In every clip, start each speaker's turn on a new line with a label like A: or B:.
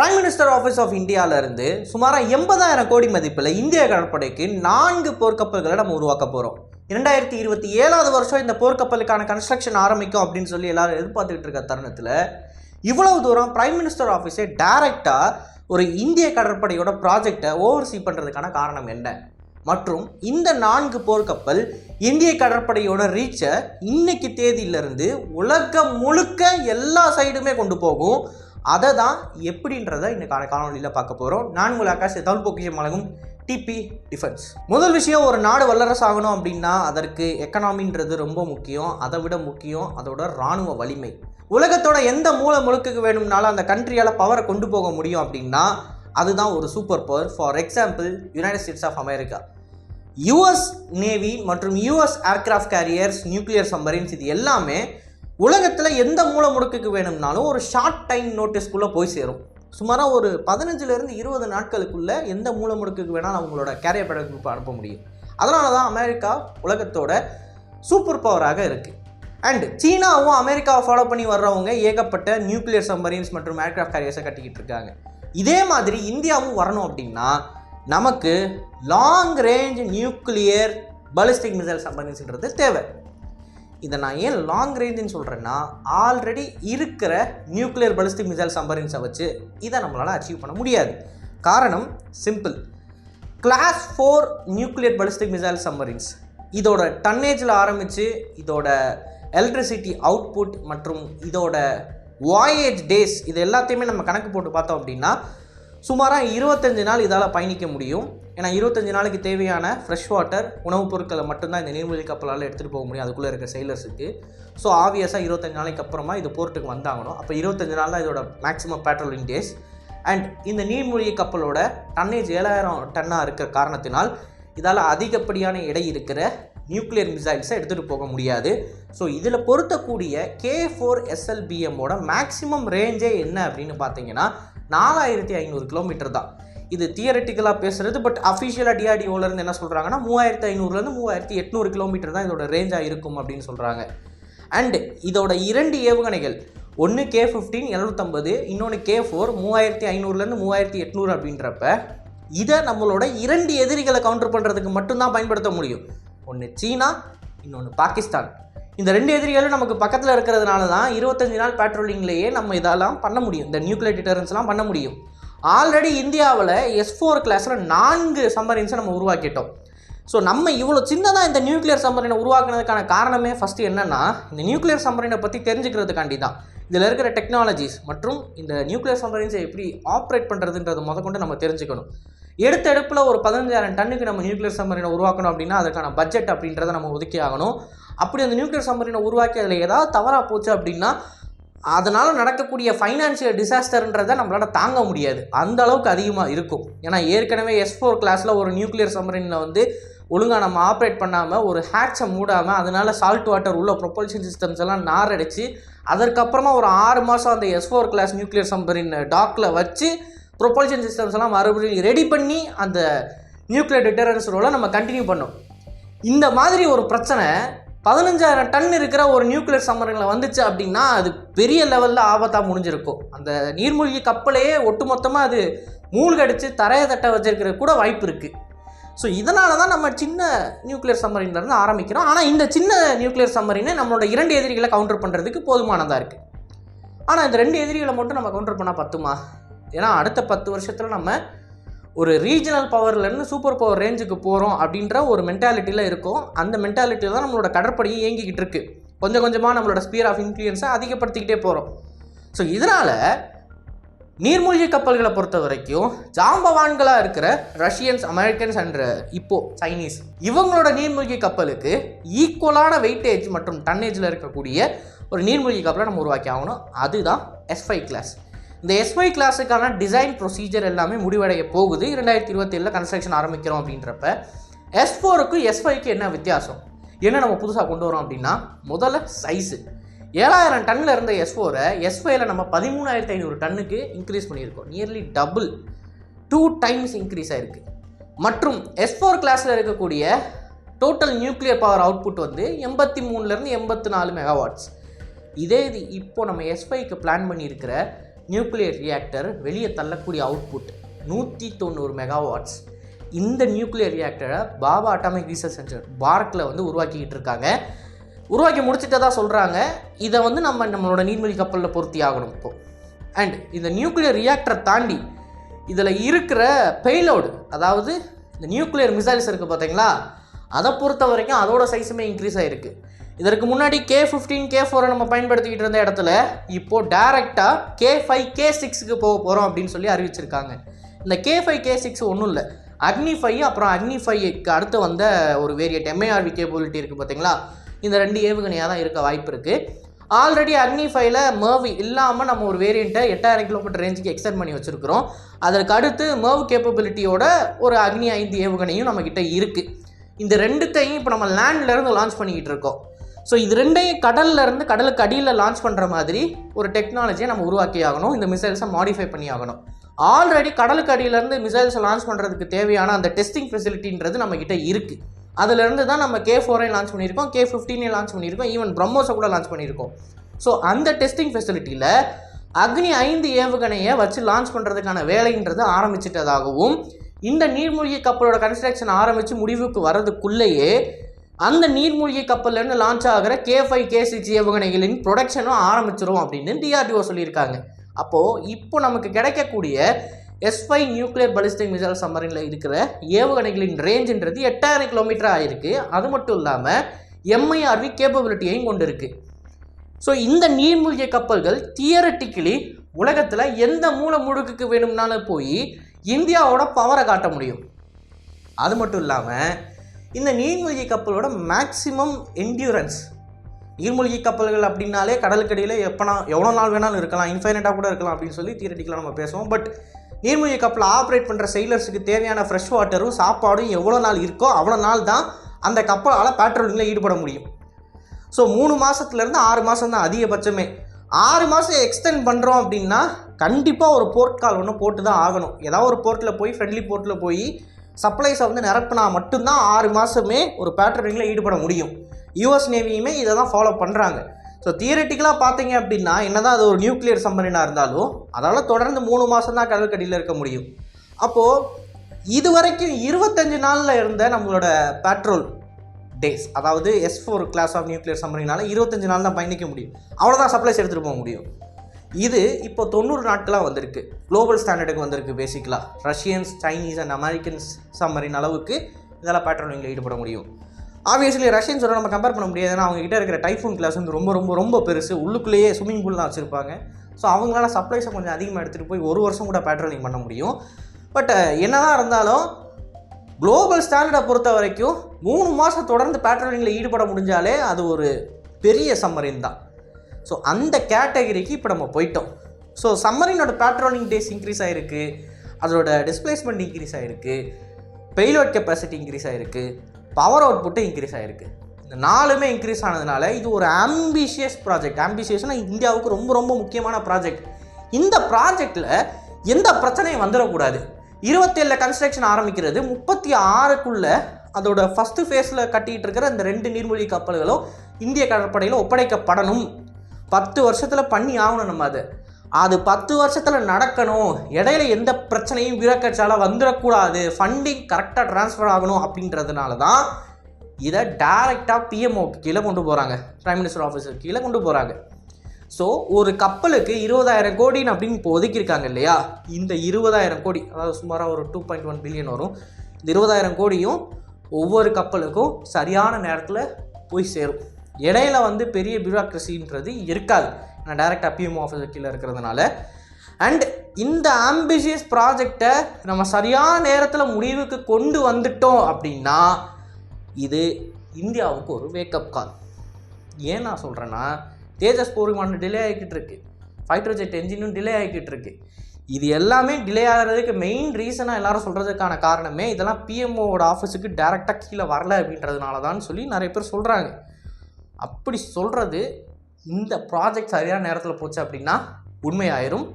A: Prime minister office of இந்தியாவிலேருந்து சுமாராக எண்பதாயிரம் கோடி மதிப்பில் இந்திய கடற்படைக்கு நான்கு போர்க்கப்பல்களை நம்ம உருவாக்க போகிறோம் இரண்டாயிரத்தி இருபத்தி ஏழாவது வருஷம் இந்த போர்க்கப்பலுக்கான கன்ஸ்ட்ரக்ஷன் ஆரம்பிக்கும் அப்படின்னு சொல்லி எல்லாரும் எதிர்பார்த்துக்கிட்டு இருக்க தருணத்தில் இவ்வளவு தூரம் பிரைம் மினிஸ்டர் ஆஃபீஸே டைரெக்டாக ஒரு இந்திய கடற்படையோட ப்ராஜெக்டை ஓவர்சீ பண்ணுறதுக்கான காரணம் என்ன? மற்றும் இந்த நான்கு போர்க்கப்பல் இந்திய கடற்படையோட ரீச்சை இன்னைக்கு தேதியிலிருந்து உலகம் முழுக்க எல்லா சைடுமே கொண்டு போகும். அதை தான் எப்படின்றத இன்னைக்கான காணொலியில் பார்க்க போகிறோம் நான் உங்கள் ஆகாஷ் தமிழ் பொக்கிஷம் வழங்கும் டிபி டிஃபென்ஸ் முதல் விஷயம் ஒரு நாடு வல்லரசு ஆகணும் அப்படின்னா அதற்கு எக்கனாமின்றது ரொம்ப முக்கியம். அதை விட முக்கியம் அதோட இராணுவ வலிமை. உலகத்தோட எந்த மூல முழுக்குக்கு வேணும்னாலும் அந்த கண்ட்ரியால் பவரை கொண்டு போக முடியும் அப்படின்னா அதுதான் ஒரு super power for example United States of America US navy மற்றும் US aircraft carriers nuclear submarines இது எல்லாமே உலகத்தில் எந்த மூல முடுக்குக்கு வேணும்னாலும் ஒரு ஷார்ட் டைம் நோட்டீஸ்க்குள்ளே போய் சேரும். சுமாராக ஒரு பதினஞ்சுலேருந்து இருபது நாட்களுக்குள்ளே எந்த மூல முடுக்குக்கு வேணாலும் அவங்களோட கேரியர் ப்ராடக்ட் அனுப்ப முடியும். அதனால தான் அமெரிக்கா உலகத்தோட சூப்பர் பவராக இருக்குது அண்ட் சீனாவும் அமெரிக்காவை ஃபாலோ பண்ணி வர்றவங்க ஏகப்பட்ட நியூக்ளியர் சம்பரின்ஸ் மற்றும் ஏர்க்ராஃப்ட் கேரியர்ஸை கட்டிக்கிட்டு இருக்காங்க. இதே மாதிரி இந்தியாவும் வரணும் அப்படின்னா நமக்கு long range nuclear ballistic missile சம்பரின்ஸ்ன்றது தேவை. இதை நான் ஏன் லாங் ரேஞ்சுன்னு சொல்கிறேன்னா ஆல்ரெடி இருக்கிற நியூக்ளியர் பலிஸ்டிக் மிசைல் சம்பரின்ஸை வச்சு இதை நம்மளால் அச்சீவ் பண்ண முடியாது. காரணம் simple class four nuclear ballistic missile submarines இதோட டன்னேஜில் ஆரம்பித்து இதோட எலக்ட்ரிசிட்டி அவுட்புட் மற்றும் இதோட வாயேஜ் டேஸ் இது எல்லாத்தையுமே நம்ம கணக்கு போட்டு பார்த்தோம் அப்படின்னா சுமாராக இருபத்தஞ்சு நாள் இதால் பயணிக்க முடியும். ஏன்னா இருபத்தஞ்சு நாளைக்கு தேவையான ஃப்ரெஷ் வாட்டர் உணவுப் பொருட்களை மட்டும்தான் இந்த நீர்மூழ்கி கப்பலால் எடுத்துகிட்டு போக முடியும். அதுக்குள்ளே இருக்க செயலர்ஸுக்கு ஸோ ஆவியஸாக இருபத்தஞ்சு நாளைக்கு அப்புறமா இது போர்ட்டுக்கு வந்தாகணும். அப்போ இருபத்தஞ்சு நாள் தான் இதோட மேக்ஸிமம் பேட்ரோலிங் டேஸ் அண்ட் இந்த நீர்மூழ்கி கப்பலோட டன்னேஜ் ஏழாயிரம் டன்னாக இருக்கிற காரணத்தினால் இதால் அதிகப்படியான எடை இருக்கிற நியூக்ளியர் மிசைல்ஸை எடுத்துகிட்டு போக முடியாது. ஸோ இதில் பொருத்தக்கூடிய கே ஃபோர் எஸ்எல்பிஎம்மோட மேக்ஸிமம் ரேஞ்சே என்ன அப்படின்னு பார்த்தீங்கன்னா நாலாயிரத்தி ஐநூறு கிலோமீட்டர் தான். இது தியரட்டிக்கலாக பேசுகிறது பட் அஃபிஷியலாக டிஆர்டிஓலேருந்து என்ன சொல்கிறாங்கன்னா மூவாயிரத்தி ஐநூறுலேருந்து மூவாயிரத்தி எட்நூறு கிலோமீட்டர் தான் இதோட ரேஞ்சாக இருக்கும் அப்படின்னு சொல்கிறாங்க அண்டு இதோட இரண்டு ஏவுகணைகள் ஒன்று கே ஃபிஃப்டீன் எழுநூத்தம்பது இன்னொன்று கே ஃபோர் மூவாயிரத்தி ஐநூறுலேருந்து மூவாயிரத்தி எட்நூறு அப்படின்றப்ப இதை நம்மளோட இரண்டு எதிரிகளை கவுண்டர் பண்ணுறதுக்கு மட்டும்தான் பயன்படுத்த முடியும். ஒன்று சீனா இன்னொன்று பாகிஸ்தான். இந்த ரெண்டு எதிரிகளும் நமக்கு பக்கத்தில் இருக்கிறதுனால தான் இருபத்தஞ்சி நாள் பேட்ரோலிங்லேயே நம்ம இதெல்லாம் பண்ண முடியும். இந்த நியூக்ளியர் டிட்டரன்ஸ்லாம் பண்ண முடியும். ஆல்ரெடி இந்தியாவில் எஸ் ஃபோர் கிளாஸில் நான்கு சம்மரின்ஸை நம்ம உருவாக்கிட்டோம். ஸோ நம்ம இவ்வளோ சின்னதாக இந்த நியூக்ளியர் சம்மரினை உருவாக்குனதுக்கான காரணமே ஃபஸ்ட்டு என்னென்னா இந்த நியூக்ளியர் சம்மரினை பற்றி தெரிஞ்சுக்கிறதுக்காண்டி தான் இதில் இருக்கிற டெக்னாலஜிஸ் மற்றும் இந்த நியூக்ளியர் சம்மரின்ஸை எப்படி ஆப்ரேட் பண்ணுறதுன்றது முதற்கொண்டு நம்ம தெரிஞ்சுக்கணும். எடுத்த எடுப்பில் ஒரு பதினஞ்சாயிரம் டன்னுக்கு நம்ம நியூக்ளியர் சம்மரினை உருவாக்கணும் அப்படின்னா அதுக்கான பட்ஜெட் அப்படின்றத நம்ம ஒதுக்கி ஆகணும். அப்படி அந்த நியூக்ளியர் சம்மரினை உருவாக்கி அதில் ஏதாவது தவறாக போச்சு அப்படின்னா அதனால் நடக்கக்கூடிய ஃபைனான்சியல் டிசாஸ்டர்ன்றதை நம்மளால் தாங்க முடியாது. அந்த அளவுக்கு அதிகமாக இருக்கும். ஏன்னா ஏற்கனவே எஸ் ஃபோர் கிளாஸில் ஒரு நியூக்ளியர் சம்மரினில் வந்து ஒழுங்காக நம்ம ஆப்ரேட் பண்ணாமல் ஒரு ஹேட்சை மூடாமல் அதனால் சால்ட் வாட்டர் உள்ள ப்ரொப்பல்ஷன் சிஸ்டம்ஸ் எல்லாம் நாரடிச்சு அதற்கப்புறமா ஒரு ஆறு மாதம் அந்த S four class nuclear submarine டாக்கில் வச்சு ப்ரொபல்ஷன் சிஸ்டம்ஸ் எல்லாம் மறுபடியும் ரெடி பண்ணி அந்த நியூக்ளியர் டிட்டரன்ஸ் ரோலை நம்ம கண்டினியூ பண்ணோம். இந்த மாதிரி ஒரு பிரச்சனை பதினஞ்சாயிரம் டன் இருக்கிற ஒரு நியூக்ளியர் சம்மரங்களை வந்துச்சு அப்படின்னா அது பெரிய லெவலில் ஆபத்தாக முடிஞ்சிருக்கும். அந்த நீர்மூழ்கி கப்பலையே ஒட்டுமொத்தமாக அது மூழ்கடிச்சு தரையை தட்ட வச்சிருக்கிற கூட வாய்ப்பு இருக்குது ஸோ இதனால தான் நம்ம சின்ன நியூக்ளியர் சம்மரின்லேருந்து ஆரம்பிக்கிறோம். ஆனால் இந்த சின்ன நியூக்ளியர் சம்மரினை நம்மளோட இரண்டு எதிரிகளை கவுண்டர் பண்ணுறதுக்கு போதுமானதாக இருக்குது ஆனால் இந்த ரெண்டு எதிரிகளை மட்டும் நம்ம கவுண்டர் பண்ணால் பத்துமா? ஏன்னா அடுத்த பத்து வருஷத்தில் நம்ம ஒரு ரீஜனல் பவர்லேருந்து சூப்பர் பவர் ரேஞ்சுக்கு போகிறோம் அப்படின்ற ஒரு மென்டாலிட்டியில் இருக்கும். அந்த மென்டாலிட்டியில் தான் நம்மளோட கடற்படையும் இயங்கிக்கிட்டு இருக்குது கொஞ்சம் கொஞ்சமாக நம்மளோட ஸ்பியர் ஆஃப் இன்ஃப்ளூயன்ஸை அதிகப்படுத்திக்கிட்டே போகிறோம் ஸோ இதனால் நீர்மூழ்கி கப்பல்களை பொறுத்த வரைக்கும் ஜாம்பவான்களாக இருக்கிற ரஷ்யன்ஸ் அமெரிக்கன்ஸ் அண்ட் இப்போ சைனீஸ் இவங்களோட நீர்மூழ்கி கப்பலுக்கு ஈக்குவலான வெயிட்டேஜ் மற்றும் டன்னேஜில் இருக்கக்கூடிய ஒரு நீர்மூழ்கி கப்பலை நம்ம உருவாக்கி ஆகணும். அதுதான் எஸ் ஃபைவ் கிளாஸ் இந்த எஸ்ஒய் கிளாஸுக்கான டிசைன் ப்ரொசீஜர் எல்லாமே முடிவடைய போகுது. இரண்டாயிரத்தி இருபத்தேழில் கன்ஸ்ட்ரக்ஷன் ஆரம்பிக்கிறோம் அப்படின்றப்ப எஸ் ஃபோருக்கு எஸ் ஃபைவ்க்கு என்ன வித்தியாசம்? என்ன நம்ம புதுசாக கொண்டு வரோம் அப்படின்னா முதல்ல சைஸு ஏழாயிரம் டன்னில் இருந்த எஸ் ஃபோரை எஸ் ஃபைவ்ல நம்ம பதிமூணாயிரத்தி ஐநூறு டன்னுக்கு இன்க்ரீஸ் பண்ணியிருக்கோம். Nearly double two times increase ஆகிருக்கு மற்றும் எஸ் ஃபோர் கிளாஸில் இருக்கக்கூடிய டோட்டல் நியூக்ளியர் பவர் அவுட்புட் வந்து எண்பத்தி மூணுலேருந்து எண்பத்தி நாலு மெகாவாட்ஸ் இதே இது இப்போ நம்ம எஸ் ஃபைவ்க்கு பிளான் பண்ணியிருக்கிற நியூக்ளியர் ரியாக்டர் வெளியே தள்ளக்கூடிய அவுட்புட் நூற்றி தொண்ணூறு மெகாவாட்ஸ் இந்த நியூக்ளியர் ரியாக்டரை பாபா அட்டாமிக் ரிசர்ச் சென்டர் பார்க்கில் வந்து உருவாக்கிக்கிட்டு இருக்காங்க. உருவாக்கி முடிச்சுட்டதாக சொல்கிறாங்க இதை வந்து நம்ம நம்மளோட நீர்மொழி கப்பலில் பொருத்தி ஆகணும் இப்போ. அண்ட் இந்த நியூக்ளியர் ரியாக்டரை தாண்டி இதில் இருக்கிற பெய்லோடு அதாவது இந்த நியூக்ளியர் மிசைல்ஸ் இருக்குது பார்த்தீங்களா அதை பொறுத்த வரைக்கும் அதோட சைஸுமே இன்க்ரீஸ் ஆகிருக்கு இதற்கு முன்னாடி கே ஃபிஃப்டீன் கே ஃபோரை நம்ம பயன்படுத்திக்கிட்டு இருந்த இடத்துல இப்போது டேரெக்டாக கே ஃபைவ் கே சிக்ஸுக்கு போக போகிறோம் அப்படின்னு சொல்லி அறிவிச்சிருக்காங்க. இந்த கே ஃபைவ் கே சிக்ஸ் ஒன்றும் இல்லை. அக்னி ஃபைவ் அப்புறம் அக்னி ஃபைவ்க்கு அடுத்து வந்த ஒரு வேரியட் எம்ஏஆர்வி கேபிலிட்டி இருக்குது பார்த்தீங்களா இந்த ரெண்டு ஏவுகணையாக தான் இருக்க வாய்ப்பு இருக்குது ஆல்ரெடி அக்னி ஃபைவ்ல மர்வி இல்லாமல் நம்ம ஒரு வேரியண்ட்டை எட்டாயிரம் கிலோமீட்டர் ரேஞ்சுக்கு எக்ஸ்டெண்ட் பண்ணி வச்சுருக்கிறோம். அதற்கு அடுத்து மர்வ் கேப்பபிலிட்டியோட ஒரு அக்னி ஐந்து ஏவுகணையும் நம்மக்கிட்ட இருக்குது இந்த ரெண்டுத்தையும் இப்போ நம்ம லேண்ட்லேருந்து லான்ச் பண்ணிக்கிட்டு இருக்கோம். ஸோ இது ரெண்டையும் கடல்ல இருந்து கடலுக்கு அடியில் லான்ச் பண்ணுற மாதிரி ஒரு டெக்னாலஜியை நம்ம உருவாக்கி ஆகணும். இந்த மிசைல்ஸை மாடிஃபை பண்ணி ஆகணும். ஆல்ரெடி கடலுக்கு அடியிலேருந்து மிசைல்ஸை லான்ச் பண்ணுறதுக்கு தேவையான அந்த டெஸ்டிங் ஃபெசிலிட்டின்றது நம்மக்கிட்ட இருக்குது அதுலேருந்து தான் நம்ம கே ஃபோரே லான்ச் பண்ணியிருக்கோம் கே ஃபிஃப்டீனே லான்ச் பண்ணியிருக்கோம் ஈவன் பிரம்மோஸை கூட லான்ச் பண்ணியிருக்கோம். ஸோ அந்த டெஸ்டிங் ஃபெசிலிட்டியில் அக்னி ஐந்து ஏவுகணையை வச்சு லான்ச் பண்ணுறதுக்கான வேலைன்றது ஆரம்பிச்சிட்டதாகவும் இந்த நீர்மூழ்கி கப்பலோட கன்ஸ்ட்ரக்ஷன் ஆரம்பித்து முடிவுக்கு வர்றதுக்குள்ளேயே அந்த நீர்மூழ்கி கப்பல்லேருந்து லான்ச் ஆகிற கே ஃபைவ் கே சிக்ஸ் ஏவுகணைகளின் ப்ரொடக்ஷனும் ஆரம்பிச்சிரும் அப்படின்னு டிஆர்டிஓ சொல்லியிருக்காங்க. அப்போது இப்போ நமக்கு கிடைக்கக்கூடிய S five nuclear ballistic missile சம்மரினில் இருக்கிற ஏவுகணைகளின் ரேஞ்சுன்றது எட்டாயிரம் கிலோமீட்டர் ஆகிருக்கு அது மட்டும் இல்லாமல் எம்ஐஆர்வி கேப்பபிலிட்டியையும் கொண்டு இருக்குது ஸோ இந்த நீர்மூழ்கி கப்பல்கள் தியரட்டிக்கலி உலகத்தில் எந்த மூல முழுக்குக்கு வேணும்னாலும் போய் இந்தியாவோட பவரை காட்ட முடியும். அது மட்டும் இல்லாமல் இந்த நீர்மூழ்கி கப்பலோட மேக்சிமம் என்டியூரன்ஸ் நீர்மூழ்கி கப்பல்கள் அப்படின்னாலே கடலுக்கடியில் எப்போனா எவ்வளோ நாள் வேணாலும் இருக்கலாம் இன்ஃபைனட்டாக கூட இருக்கலாம் அப்படின்னு சொல்லி தியரட்டிக்கலாம் நம்ம பேசுவோம். பட் நீர்மூழ்கி கப்பலை ஆப்ரேட் பண்ணுற செயலர்ஸுக்கு தேவையான ஃப்ரெஷ் வாட்டரும் சாப்பாடும் எவ்வளோ நாள் இருக்கோ அவ்வளோ நாள் தான் அந்த கப்பலால் பேட்ரோலிங்கில் ஈடுபட முடியும். ஸோ மூணு மாதத்துலேருந்து ஆறு மாதம் தான் அதிகபட்சமே. ஆறு மாதம் எக்ஸ்டெண்ட் பண்ணுறோம் அப்படின்னா கண்டிப்பாக ஒரு போர்ட் கால் ஒன்று போட்டு தான் ஆகணும். ஏதாவது ஒரு போர்ட்டில் போய் ஃப்ரெண்ட்லி போர்ட்டில் போய் சப்ளைஸை வந்து நிரப்புனா மட்டும்தான் ஆறு மாதமே ஒரு பேட்ரோலிங்கில் ஈடுபட முடியும். யூஎஸ் நேவியுமே இதை தான் ஃபாலோ பண்ணுறாங்க ஸோ தியரட்டிக்கலாக பார்த்தீங்க அப்படின்னா என்னதான் அது ஒரு நியூக்ளியர் சம்மரினாக இருந்தாலும் அதால் தொடர்ந்து மூணு மாதம் தான் கடற்கடியில் இருக்க முடியும். அப்போது இது வரைக்கும் இருபத்தஞ்சு நாளில் இருந்த நம்மளோட பெட்ரோல் டேஸ் அதாவது S four class of nuclear சம்மரினால இருபத்தஞ்சு நாள் தான் பயணிக்க முடியும். அவ்வளோதான் சப்ளைஸ் எடுத்துகிட்டு போக முடியும். இது இப்போ தொண்ணூறு நாட்களாக வந்திருக்கு. குளோபல் ஸ்டாண்டர்டுக்கு வந்திருக்கு பேசிக்கலாக Russians Chinese and Americans submarine அளவுக்கு இதெல்லாம் பேட்ரோலிங்கில் ஈடுபட முடியும். ஆப்வியஸ்லி ரஷ்யன்ஸோட நம்ம கம்பேர் பண்ண முடியாது. ஏன்னா அவங்ககிட்ட இருக்கிற டைஃபூன் கிளாஸ் வந்து ரொம்ப ரொம்ப ரொம்ப பெருசு. உள்ளுக்குள்ளேயே ஸ்விம்மிங் பூல்லாம் வச்சுருப்பாங்க. ஸோ அவங்களால சப்ளைஸை கொஞ்சம் அதிகமாக எடுத்துகிட்டு போய் ஒரு வருஷம் கூட பேட்ரோலிங் பண்ண முடியும். பட் என்னதான் இருந்தாலும் குளோபல் ஸ்டாண்டர்டை பொறுத்த வரைக்கும் மூணு மாதம் தொடர்ந்து பேட்ரோலிங்கில் ஈடுபட முடிஞ்சாலே அது ஒரு பெரிய சம்மரின் தான். ஸோ அந்த கேட்டகரிக்கு இப்போ நம்ம போயிட்டோம். ஸோ சம்மரினோட பேட்ரோலிங் டேஸ் இன்க்ரீஸ் ஆகிருக்கு அதோட டிஸ்பிளேஸ்மெண்ட் இன்க்ரீஸ் ஆகிருக்கு பெய்லோட் கெப்பாசிட்டி இன்க்ரீஸ் ஆகிருக்கு பவர் அவுட்புட்டும் இன்க்ரீஸ் ஆகிருக்கு இந்த நாலுமே இன்க்ரீஸ் ஆனதுனால இது ஒரு ஆம்பிஷியஸ் ப்ராஜெக்ட் ஆம்பிஷியஸ்னால் இந்தியாவுக்கு ரொம்ப ரொம்ப முக்கியமான ப்ராஜெக்ட் இந்த ப்ராஜெக்டில் எந்த பிரச்சனையும் வந்துடக்கூடாது. இருபத்தேழில் கன்ஸ்ட்ரக்ஷன் ஆரம்பிக்கிறது முப்பத்தி ஆறுக்குள்ளே அதோட ஃபஸ்ட்டு ஃபேஸில் கட்டிகிட்டு இருக்கிற இந்த ரெண்டு நீர்மூழ்கி கப்பல்களும் இந்திய கடற்படையில் ஒப்படைக்கப்படணும். பத்து வருஷத்தில் பண்ணி ஆகணும் நம்ம அது. அது பத்து வருஷத்தில் நடக்கணும். இடையில எந்த பிரச்சனையும் வீரக்கச்சால வந்துடக்கூடாது. ஃபண்டிங் கரெக்டாக ட்ரான்ஸ்ஃபர் ஆகணும் அப்படின்றதுனால தான் இதை டைரெக்டாக பிஎம்ஓக்கு கீழே கொண்டு போகிறாங்க ப்ரைம் மினிஸ்டர் ஆஃபீஸர் கீழே கொண்டு போகிறாங்க ஸோ ஒரு கப்பலுக்கு இருபதாயிரம் கோடின்னு அப்படின்னு இப்போ ஒதுக்கியிருக்காங்க இல்லையா? இந்த இருபதாயிரம் கோடி அதாவது சுமாராக ஒரு டூ பாயிண்ட் ஒன் பில்லியன் வரும். இந்த இருபதாயிரம் கோடியும் ஒவ்வொரு கப்பலுக்கும் சரியான நேரத்தில் போய் சேரும். இடையில வந்து பெரிய பியூரோக்ரஸின்றது இருக்காது. நான் டைரக்ட் பிஎம்ஓ ஆஃபீஸர் கீழே இருக்கிறதுனால. அண்ட் இந்த ஆம்பிஷியஸ் ப்ராஜெக்டை நம்ம சரியான நேரத்தில் முடிவுக்கு கொண்டு வந்துட்டோம் அப்படின்னா இது இந்தியாவுக்கு ஒரு வேக்கப் கால் ஏன் நான் சொல்கிறேன்னா தேஜஸ் போர் விமானம் டிலே ஆகிக்கிட்டு இருக்கு. ஃபைட்டர் ஜெட் என்ஜினும் டிலே ஆகிக்கிட்டு இருக்கு. இது எல்லாமே டிலே ஆகிறதுக்கு மெயின் ரீசனாக எல்லாரும் சொல்கிறதுக்கான காரணமே இதெல்லாம் பிஎம்ஓவோட ஆஃபீஸுக்கு டேரெக்டாக கீழே வரல அப்படின்றதுனால தான் சொல்லி நிறைய பேர் சொல்கிறாங்க அப்படி சொல்கிறது இந்த ப்ராஜெக்ட் சரியான நேரத்தில் போச்சு அப்படின்னா உண்மையாயிரும்.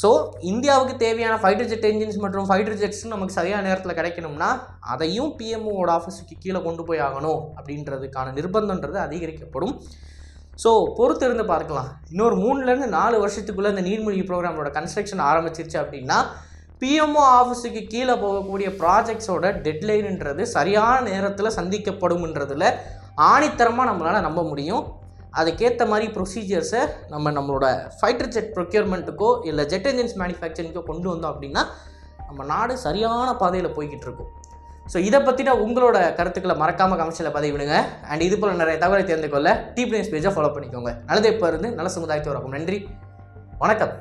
A: ஸோ இந்தியாவுக்கு தேவையான ஃபைட்டர் ஜெட் என்ஜின்ஸ் மற்றும் ஃபைட்டர் ஜெட்ஸ் நமக்கு சரியான நேரத்தில் கிடைக்கணும்னா அதையும் பிஎம்ஓவோட ஆஃபீஸுக்கு கீழே கொண்டு போய் ஆகணும் அப்படின்றதுக்கான நிர்பந்தன்றது அதிகரிக்கப்படும். ஸோ பொறுத்து இருந்து பார்க்கலாம். இன்னொரு மூணுலேருந்து நாலு வருஷத்துக்குள்ளே இந்த நீர்மூழ்கி ப்ரோக்ராமோட கன்ஸ்ட்ரக்ஷன் ஆரம்பிச்சிருச்சு அப்படின்னா பிஎம்ஓ ஆஃபீஸுக்கு கீழே போகக்கூடிய ப்ராஜெக்ட்ஸோட டெட்லைன்ன்றது சரியான நேரத்தில் சந்திக்கப்படும்ன்றதில் ஆணித்தரமாக நம்மளால் நம்ப முடியும். அதுக்கேற்ற மாதிரி ப்ரொசீஜர்ஸை நம்ம நம்மளோட ஃபைட்டர் ஜெட் ப்ரொக்யூர்மெண்ட்டுக்கோ இல்லை ஜெட் என்ஜின்ஸ் மேனுஃபேக்சரிங்கோ கொண்டு வந்தோம் அப்படின்னா நம்ம நாடு சரியான பாதையில் போய்கிட்டு இருக்கும் ஸோ இதை பற்றின உங்களோட கருத்துக்களை மறக்காமல் கமெண்ட்ஸில் பதிவிடுங்க அண்ட் இது போல் நிறைய தகவலை தெரிந்து கொள்ள டீப் நியூஸ் பேஜை ஃபாலோ பண்ணிக்கோங்க. நல்லது இப்போ இருந்து நல்ல சமுதாயத்தை வரக்கும் நன்றி. வணக்கம்.